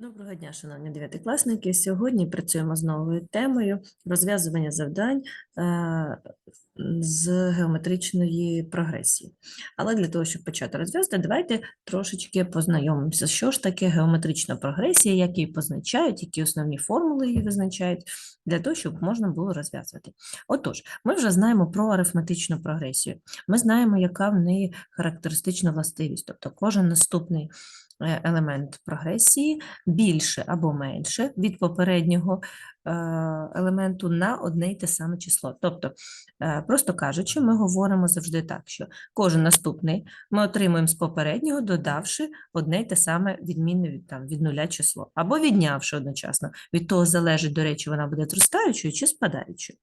Доброго дня, шановні дев'ятикласники. Сьогодні працюємо з новою темою розв'язування завдань е, з геометричної прогресії. Але для того, щоб почати розв'язати, давайте трошечки познайомимося, що ж таке геометрична прогресія, як її позначають, які основні формули її визначають, для того, щоб можна було розв'язувати. Отож, ми вже знаємо про арифметичну прогресію. Ми знаємо, яка в неї характеристична властивість, тобто кожен наступний елемент прогресії більше або менше від попереднього е, елементу на одне й те саме число. Тобто, е, просто кажучи, ми говоримо завжди так, що кожен наступний ми отримуємо з попереднього, додавши одне й те саме відмінне від, там, від нуля число, або віднявши одночасно. Від того залежить, до речі, вона буде зростаючою чи спадаючою.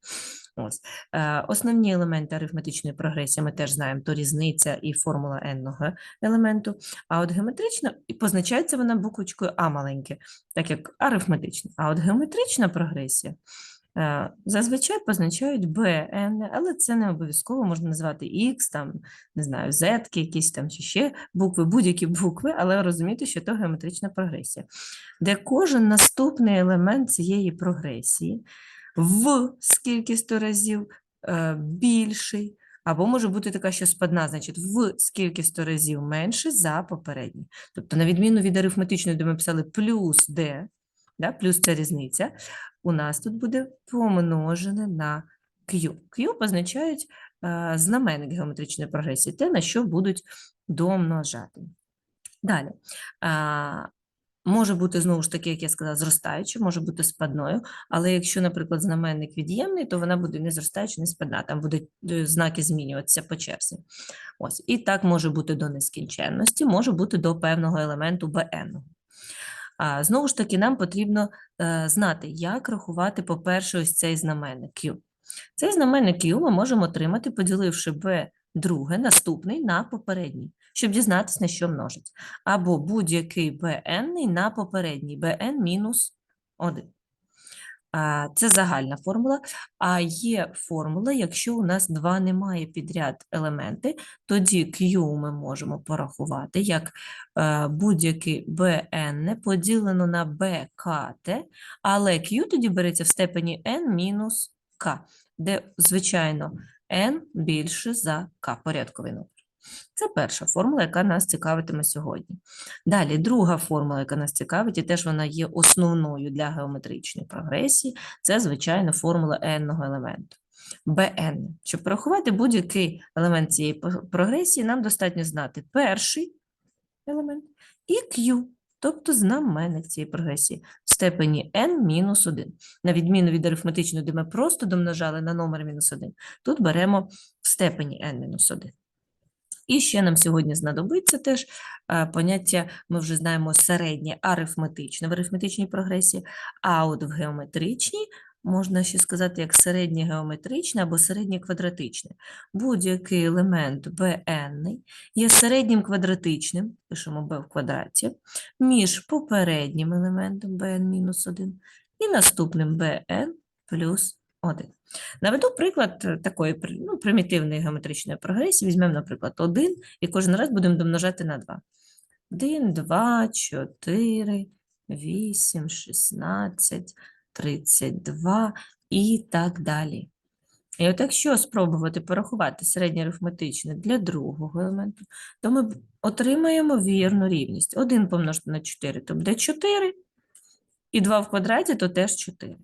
Ось. Е, Основні елементи арифметичної прогресії ми теж знаємо, то різниця і формула n-ного елементу. А от геометрична і позначається вона буквочкою А маленьке, так як арифметична. А от геометрична прогресія е, зазвичай позначають bn, але це не обов'язково можна назвати x, там, не знаю, z якісь там чи ще букви, будь-які букви, але розуміти, що то геометрична прогресія, де кожен наступний елемент цієї прогресії в скільки сто разів е, більший, або може бути така, що спадна, значить, в скільки сто разів менше за попередній. Тобто, на відміну від арифметичної, де ми писали плюс d, да, плюс це різниця, у нас тут буде помножене на q. Q позначають е, знаменник геометричної прогресії, те, на що будуть домножати. Далі. А, Може бути, знову ж таки, як я сказала, зростаючою, може бути спадною, але якщо, наприклад, знаменник від'ємний, то вона буде не зростаюча, не спадна, там будуть е, знаки змінюватися по черзі. Ось. І так може бути до нескінченності, може бути до певного елементу bn. А, Знову ж таки, нам потрібно е, знати, як рахувати, по-перше, ось цей знаменник Q. Цей знаменник Q ми можемо отримати, поділивши b друге, наступний на попередній, щоб дізнатися, на що множить. Або будь-який bn на попередній, bn мінус 1. Це загальна формула. А є формула, якщо у нас два немає підряд елементи, тоді Q ми можемо порахувати як е, будь-який bn поділено на bkt, але Q тоді береться в степені n мінус k, де, звичайно, n більше за k, порядковий номер. Це перша формула, яка нас цікавитиме сьогодні. Далі, друга формула, яка нас цікавить, і теж вона є основною для геометричної прогресії, це, звичайно, формула n-ного елементу. Bn. Щоб порахувати будь-який елемент цієї прогресії, нам достатньо знати перший елемент і q, тобто знаменник цієї прогресії в степені n-1. На відміну від арифметичної, де ми просто домножали на номер мінус 1, тут беремо в степені n-1. І ще нам сьогодні знадобиться теж е, поняття, ми вже знаємо середнє арифметичне в арифметичній прогресії, а от в геометричній можна ще сказати як середнє геометричне або середнє квадратичне. Будь-який елемент bn є середнім квадратичним, пишемо b в квадраті, між попереднім елементом bn-1 і наступним bn плюс 1. Наведу приклад е, такої ну, примітивної геометричної прогресії. Візьмемо, наприклад, 1 і кожен раз будемо домножати на 2. 1, 2, 4, 8, 16, 32 і так далі. І от якщо спробувати порахувати середнє арифметичне для другого елементу, то ми отримаємо вірну рівність. 1 помножити на 4, то буде 4, і 2 в квадраті, то теж 4.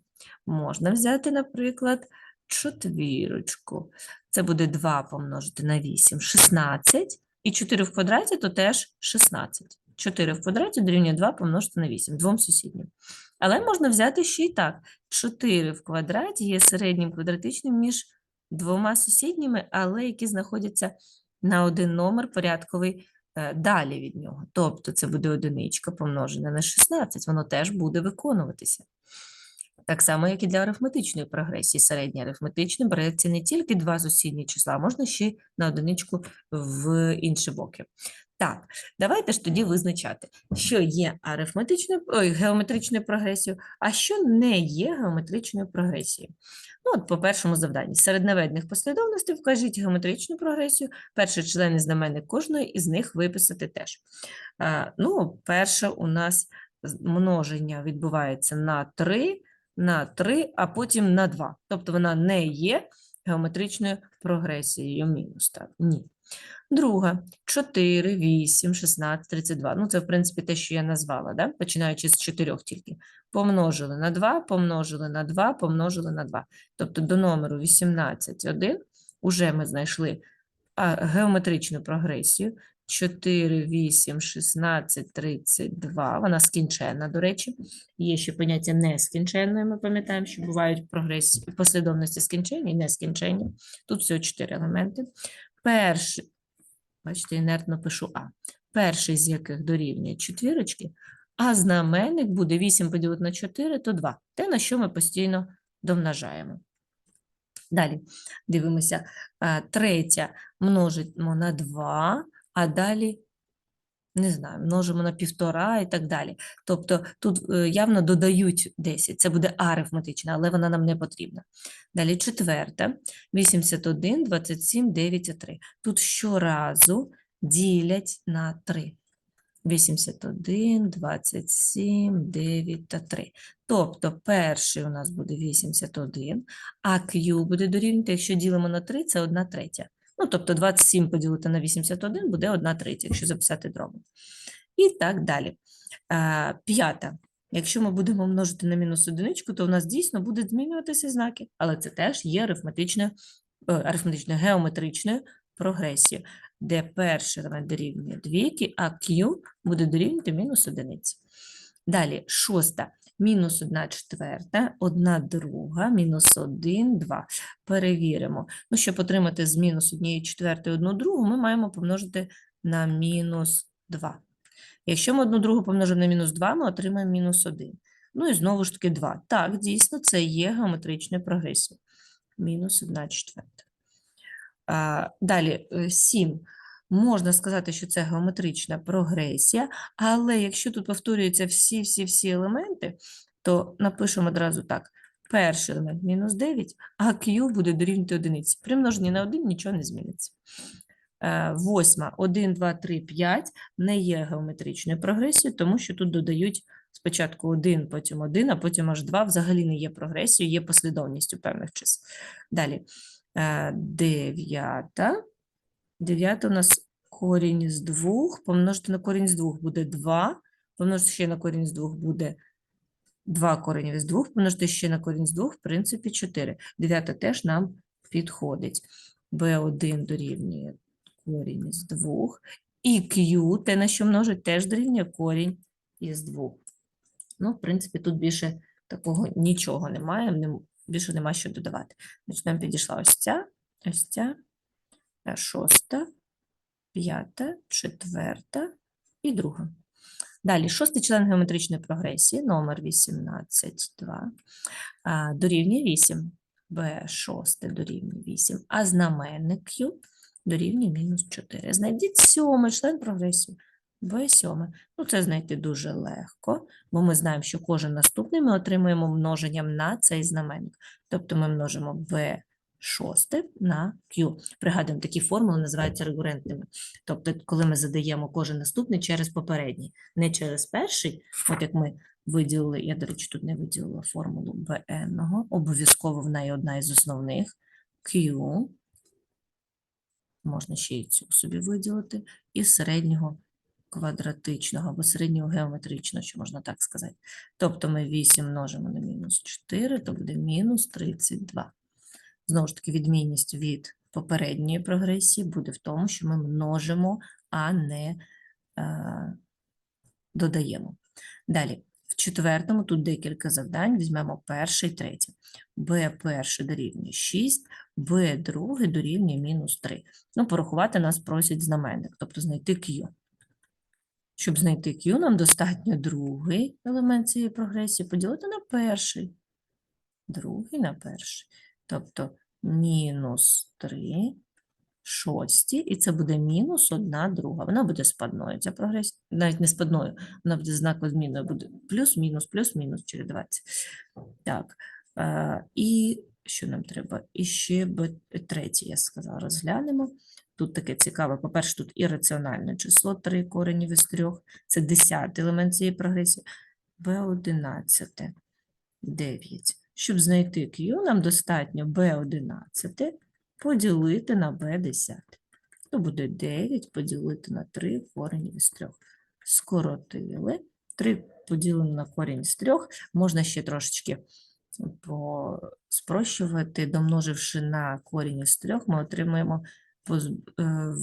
Можна взяти, наприклад, четвірочку. Це буде 2 помножити на 8, 16. І 4 в квадраті, то теж 16. 4 в квадраті дорівнює 2 помножити на 8, двом сусіднім. Але можна взяти ще й так. 4 в квадраті є середнім квадратичним між двома сусідніми, але які знаходяться на один номер порядковий е, далі від нього. Тобто це буде одиничка помножена на 16, воно теж буде виконуватися. Так само, як і для арифметичної прогресії. Середнє арифметичне береться не тільки два сусідні числа, а можна ще на одиничку в інші боки. Так, давайте ж тоді визначати, що є арифметичною, ой, геометричною прогресією, а що не є геометричною прогресією. Ну, от по першому завданні. Серед наведених послідовностей вкажіть геометричну прогресію, перший член і знаменник кожної із них виписати теж. А, ну, перша у нас множення відбувається на 3, на 3, а потім на 2. Тобто вона не є геометричною прогресією мінус. Так? Ні. Друга 4, 8, 16, 32. Ну, це, в принципі, те, що я назвала, да? починаючи з 4 тільки. Помножили на 2, помножили на 2, помножили на 2. Тобто до номеру 18, 1 уже ми знайшли геометричну прогресію. 4, 8, 16, 32. Вона скінченна, до речі. Є ще поняття нескінченної, ми пам'ятаємо, що бувають прогресії, послідовності скінчення і нескінчення. Тут всього 4 елементи. Перший, бачите, інертно пишу А. Перший з яких дорівнює четвірочки, а знаменник буде 8 поділити на 4, то 2. Те, на що ми постійно домножаємо. Далі дивимося. Третя множимо на 2, а далі, не знаю, множимо на півтора і так далі. Тобто тут е, явно додають 10. Це буде арифметична, але вона нам не потрібна. Далі четверта. 81, 27, 9 і 3. Тут щоразу ділять на 3. 81, 27, 9 та 3. Тобто перший у нас буде 81, а Q буде дорівнювати, якщо ділимо на 3, це 1 третя. Ну, тобто 27 поділити на 81 буде 1 третя, якщо записати дробом. І так далі. П'ята. Якщо ми будемо множити на мінус одиничку, то у нас дійсно будуть змінюватися знаки, але це теж є арифметичною, е, арифметичною геометричною прогресією, де перший елемент дорівнює двійки, а Q буде дорівнювати мінус одиниці. Далі, шоста. Мінус 1 четверта, 1 друга, мінус 1, 2. Перевіримо. Ну, щоб отримати з мінус 1 четвертої 1 другу, ми маємо помножити на мінус 2. Якщо ми одну другу помножимо на мінус 2, ми отримаємо мінус 1. Ну і знову ж таки 2. Так, дійсно, це є геометричною прогресією. Мінус 1 четверта. Далі, 7. Можна сказати, що це геометрична прогресія, але якщо тут повторюються всі-всі-всі елементи, то напишемо одразу так. Перший елемент мінус 9, а Q буде дорівнювати одиниці. При множенні на 1 нічого не зміниться. Е, Восьма, 1, 2, 3, 5 не є геометричною прогресією, тому що тут додають спочатку 1, потім 1, а потім аж 2. Взагалі не є прогресією, є послідовністю певних чисел. Далі. Е, Дев'ята. Дев'ята у нас корінь з 2, помножити на корінь з 2 буде 2, помножити ще на корінь з 2 буде 2 коренів із 2, помножити ще на корінь з 2, в принципі, 4. Дев'ята теж нам підходить. b1 дорівнює корінь із 2, і q, те, на що множить, теж дорівнює корінь із 2. Ну, в принципі, тут більше такого нічого немає, більше нема що додавати. Значить, нам підійшла ось ця, ось ця, шоста, п'ята, четверта і друга. Далі, шостий член геометричної прогресії, номер 18,2, а, дорівнює 8. b6 дорівнює 8, а знаменник Q дорівнює мінус 4. Знайдіть сьомий член прогресії, b7. Ну, це знайти дуже легко, бо ми знаємо, що кожен наступний ми отримуємо множенням на цей знаменник. Тобто ми множимо b6 на Q. Пригадуємо, такі формули називаються рекурентними. Тобто, коли ми задаємо кожен наступний через попередній, не через перший, от як ми виділили, я, до речі, тут не виділила формулу bn, обов'язково в неї одна із основних, Q, можна ще й цю собі виділити, і середнього квадратичного або середнього геометричного, що можна так сказати. Тобто ми 8 множимо на мінус 4, то буде мінус 32. Знову ж таки, відмінність від попередньої прогресії буде в тому, що ми множимо, а не е, додаємо. Далі, в четвертому тут декілька завдань. Візьмемо перше і третє. b перше дорівнює 6, b друге дорівнює мінус 3. Ну, порахувати нас просять знаменник, тобто знайти Q. Щоб знайти Q, нам достатньо другий елемент цієї прогресії поділити на перший. Другий на перший. Тобто мінус 3 шості, і це буде мінус 1 друга. Вона буде спадною. Ця прогресія, навіть не спадною, вона буде знаково зміною, буде плюс-мінус, плюс-мінус чередуватися. Так, е, і що нам треба? І ще третє, я сказала, розглянемо. Тут таке цікаве. По-перше, тут ірраціональне число 3 коренів із 3. Це 10 елемент цієї прогресії. b11 9. Щоб знайти Q, нам достатньо b11 поділити на b10. То буде 9 поділити на 3 корень із 3. Скоротили. 3 поділено на корінь з 3. Можна ще трошечки спрощувати, домноживши на корінь із 3, ми отримаємо е,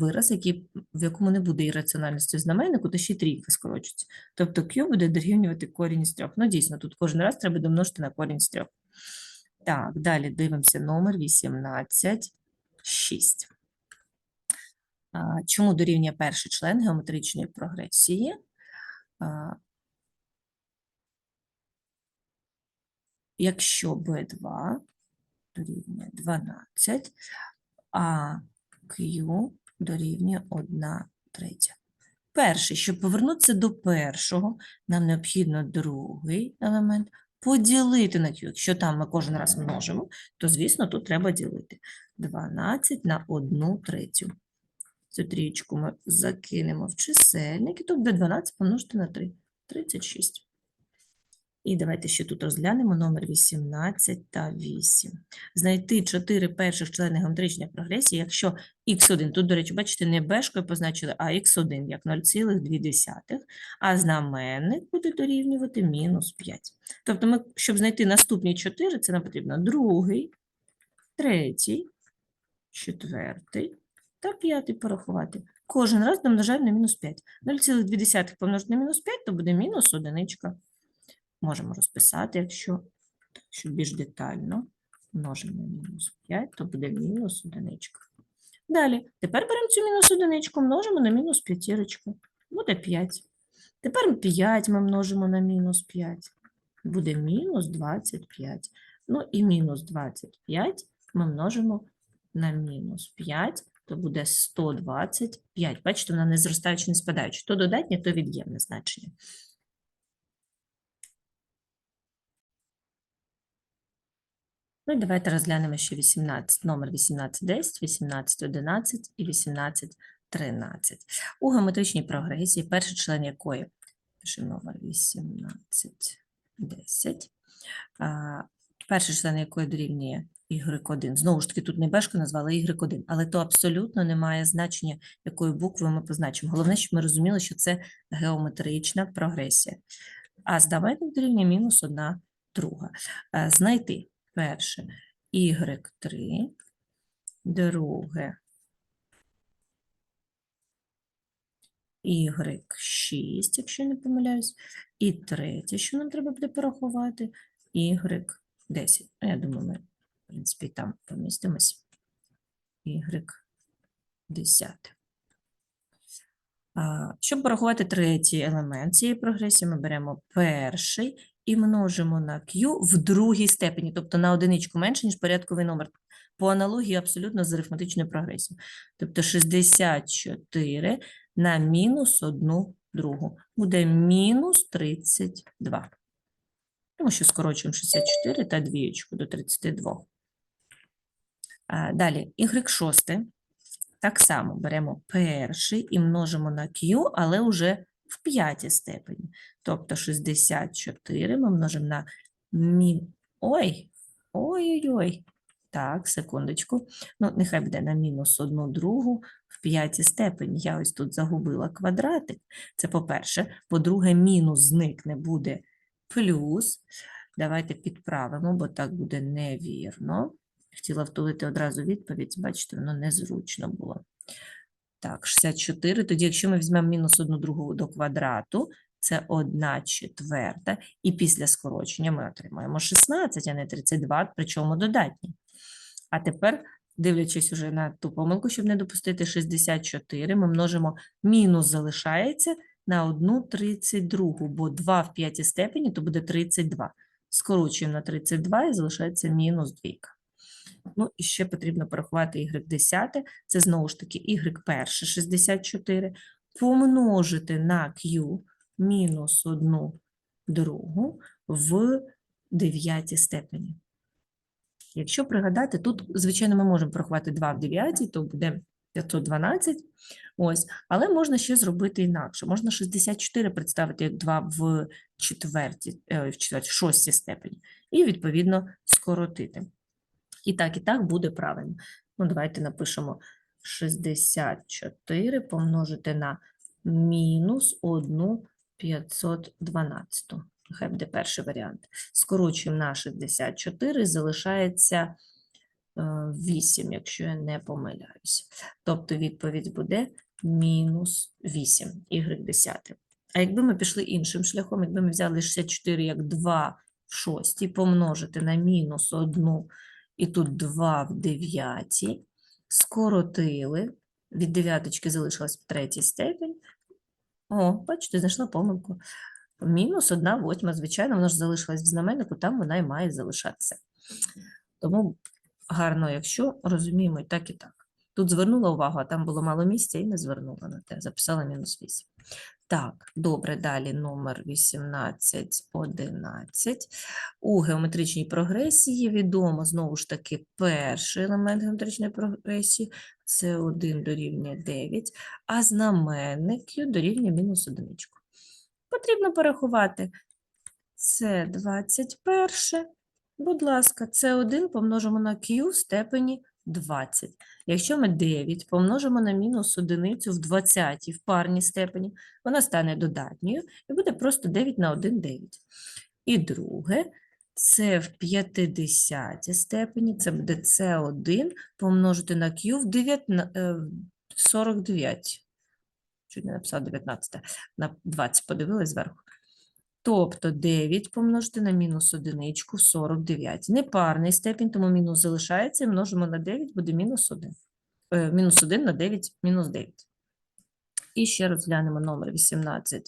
вираз, який, в якому не буде ірраціональності в знаменнику, то ще трійка скорочиться. Тобто Q буде дорівнювати корінь з 3. Ну, дійсно, тут кожен раз треба домножити на корінь з 3. Так, далі дивимося номер 18, 6. Чому дорівнює перший член геометричної прогресії? Якщо b2 дорівнює 12, а Q дорівнює 1 третя. Перший, щоб повернутися до першого, нам необхідно другий елемент поділити на Q. Якщо там ми кожен раз множимо, то, звісно, тут треба ділити. 12 на 1 третю. Цю трічку ми закинемо в чисельник, і тут буде 12 помножити на 3. 36. І давайте ще тут розглянемо номер 18 та 8. Знайти 4 перших члени геометричної прогресії, якщо х1, тут, до речі, бачите, не бешкою позначили, а х1 як 0,2, а знаменник буде дорівнювати мінус 5. Тобто, ми, щоб знайти наступні 4, це нам потрібно другий, третій, четвертий та п'ятий порахувати. Кожен раз домножаємо на мінус 5. 0,2 помножити на мінус 5, то буде мінус одиничка. Можемо розписати, якщо щоб більш детально. Множимо мінус 5, то буде мінус одиничка. Далі, тепер беремо цю мінус одиничку, множимо на мінус п'ятірочку. Буде 5. Тепер 5 ми множимо на мінус 5. Буде мінус 25. Ну і мінус 25 ми множимо на мінус 5, то буде 125. Бачите, вона не зростаючи, не спадаючи. То додатнє, то від'ємне значення. Ну і давайте розглянемо ще 18, номер 1810, 1811 і 1813. У геометричній прогресії перший член якої, пишемо номер 1810, перший член якої дорівнює y1. Знову ж таки, тут не бешку назвали y1, але то абсолютно не має значення, якою буквою ми позначимо. Головне, щоб ми розуміли, що це геометрична прогресія. А знаменник дорівнює мінус 1 друга. Е, Знайти перше y3, друге y6, якщо не помиляюсь, і третє, що нам треба буде порахувати, y10. Ну, Я думаю, ми, в принципі, там помістимось. y10. Щоб порахувати третій елемент цієї прогресії, ми беремо перший і множимо на q в другій степені, тобто на одиничку менше, ніж порядковий номер. По аналогії абсолютно з арифметичною прогресією. Тобто 64 на мінус 1 другу. Буде мінус 32. Тому що скорочуємо 64 та двієчку до 32. А, Далі, y6. Так само беремо перший і множимо на q, але вже в п'ятій степені. Тобто 64 ми множимо на мі... Ой, ой-ой-ой. Так, секундочку. Ну, нехай буде на мінус одну другу в п'ятій степені. Я ось тут загубила квадратик. Це по-перше. По-друге, мінус зникне, буде плюс. Давайте підправимо, бо так буде невірно. Хотіла втулити одразу відповідь, бачите, воно незручно було. Так, 64. Тоді, якщо ми візьмемо мінус 1 другу до квадрату, це 1 четверта, і після скорочення ми отримаємо 16, а не 32, причому додатні. А тепер, дивлячись уже на ту помилку, щоб не допустити 64, ми множимо мінус залишається на 1 32, бо 2 в п'ятій степені, то буде 32. Скорочуємо на 32 і залишається мінус 2. Ну, і ще потрібно порахувати y10, це знову ж таки y перше 64, помножити на q мінус 1 другу в дев'ятій степені. Якщо пригадати, тут, звичайно, ми можемо порахувати 2 в дев'ятій, то буде 512. Ось, але можна ще зробити інакше. Можна 64 представити як 2 в четвертій, е, в четвертій, в шостій степені, і відповідно скоротити. І так, і так буде правильно. Ну, давайте напишемо 64 помножити на мінус 1 512. Нехай буде перший варіант. Скорочуємо на 64, залишається 8, якщо я не помиляюся. Тобто відповідь буде мінус 8, y 10. А якби ми пішли іншим шляхом, якби ми взяли 64 як 2 в 6 помножити на мінус 1 і тут 2 в 9, скоротили, від дев'яточки залишилась в третій степень. О, бачите, знайшла помилку. Мінус 1 восьма, звичайно, вона ж залишилась в знаменнику, там вона і має залишатися. Тому гарно, якщо розуміємо і так, і так. Тут звернула увагу, а там було мало місця і не звернула на те, записала мінус 8. Так, добре, далі номер 18, 11. У геометричній прогресії відомо, знову ж таки, перший елемент геометричної прогресії – це 1 дорівнює 9, а знаменник Q дорівнює мінус 1. Потрібно порахувати. Це 21. Будь ласка, це 1 помножимо на Q в степені 20. Якщо ми 9 помножимо на мінус одиницю в 20 в парній степені, вона стане додатньою і буде просто 9 на 1 – 9. І друге, це в 50 степені, це буде С1 помножити на Q в 9, 49. Чуть не написала 19, на 20 подивилась зверху. Тобто 9 помножити на мінус одиничку 49. Непарний степінь, тому мінус залишається, множимо на 9, буде мінус 1. Е, мінус 1 на 9, мінус 9. І ще розглянемо номер 18.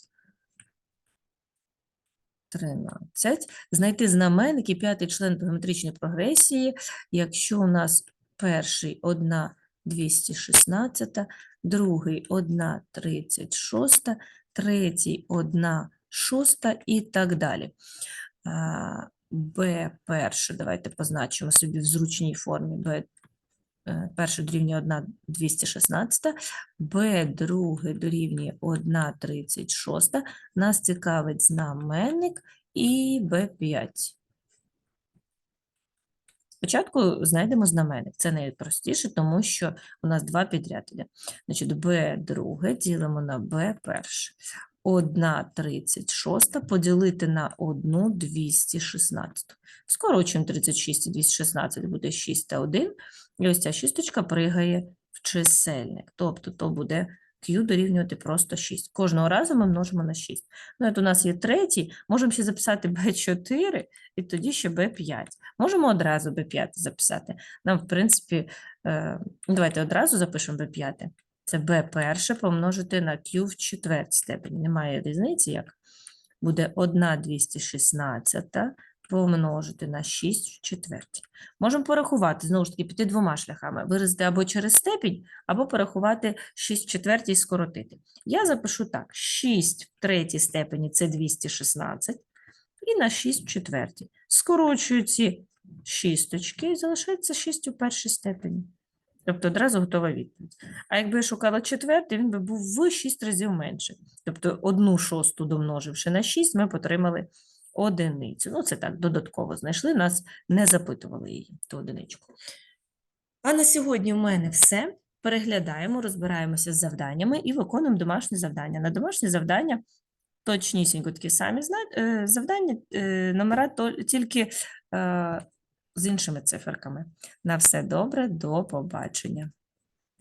13. Знайти знаменник і п'ятий член геометричної прогресії, якщо у нас перший 1 216, другий 1 36, третій 1 шоста і так далі. Б перше, давайте позначимо собі в зручній формі. Б е, перше дорівнює 1 216, Б друге дорівнює 1 36. Нас цікавить знаменник і Б5. Спочатку знайдемо знаменник. Це найпростіше, тому що у нас два підряд. Значить, Б друге ділимо на Б перше. 1,36 поділити на 1 216. Скорочуємо 36 і 216 буде 6 та 1. І ось ця шісточка пригає в чисельник. Тобто то буде Q дорівнювати просто 6. Кожного разу ми множимо на 6. Ну, от у нас є третій, можемо ще записати B4 і тоді ще B5. Можемо одразу B5 записати. Нам, в принципі, е, давайте одразу запишемо B5. Це b перше помножити на q в четвертій степені. Немає різниці, як буде 1 216 помножити на 6 в четвертій. Можемо порахувати, знову ж таки, піти двома шляхами. Виразити або через степінь, або порахувати 6 в четвертій і скоротити. Я запишу так: 6 в третій степені це 216, і на 6 в четвертій. Скорочую ці шісточки і залишається 6 у першій степені. Тобто одразу готова відповідь. А якби я шукала четвертий, він би був в 6 разів менше. Тобто одну шосту домноживши на 6, ми отримали одиницю. Ну, це так, додатково знайшли, нас не запитували її, ту одиничку. А на сьогодні в мене все. Переглядаємо, розбираємося з завданнями і виконуємо домашнє завдання. На домашнє завдання точнісінько такі самі е, завдання, е, номера тільки е, з іншими циферками. На все добре, до побачення.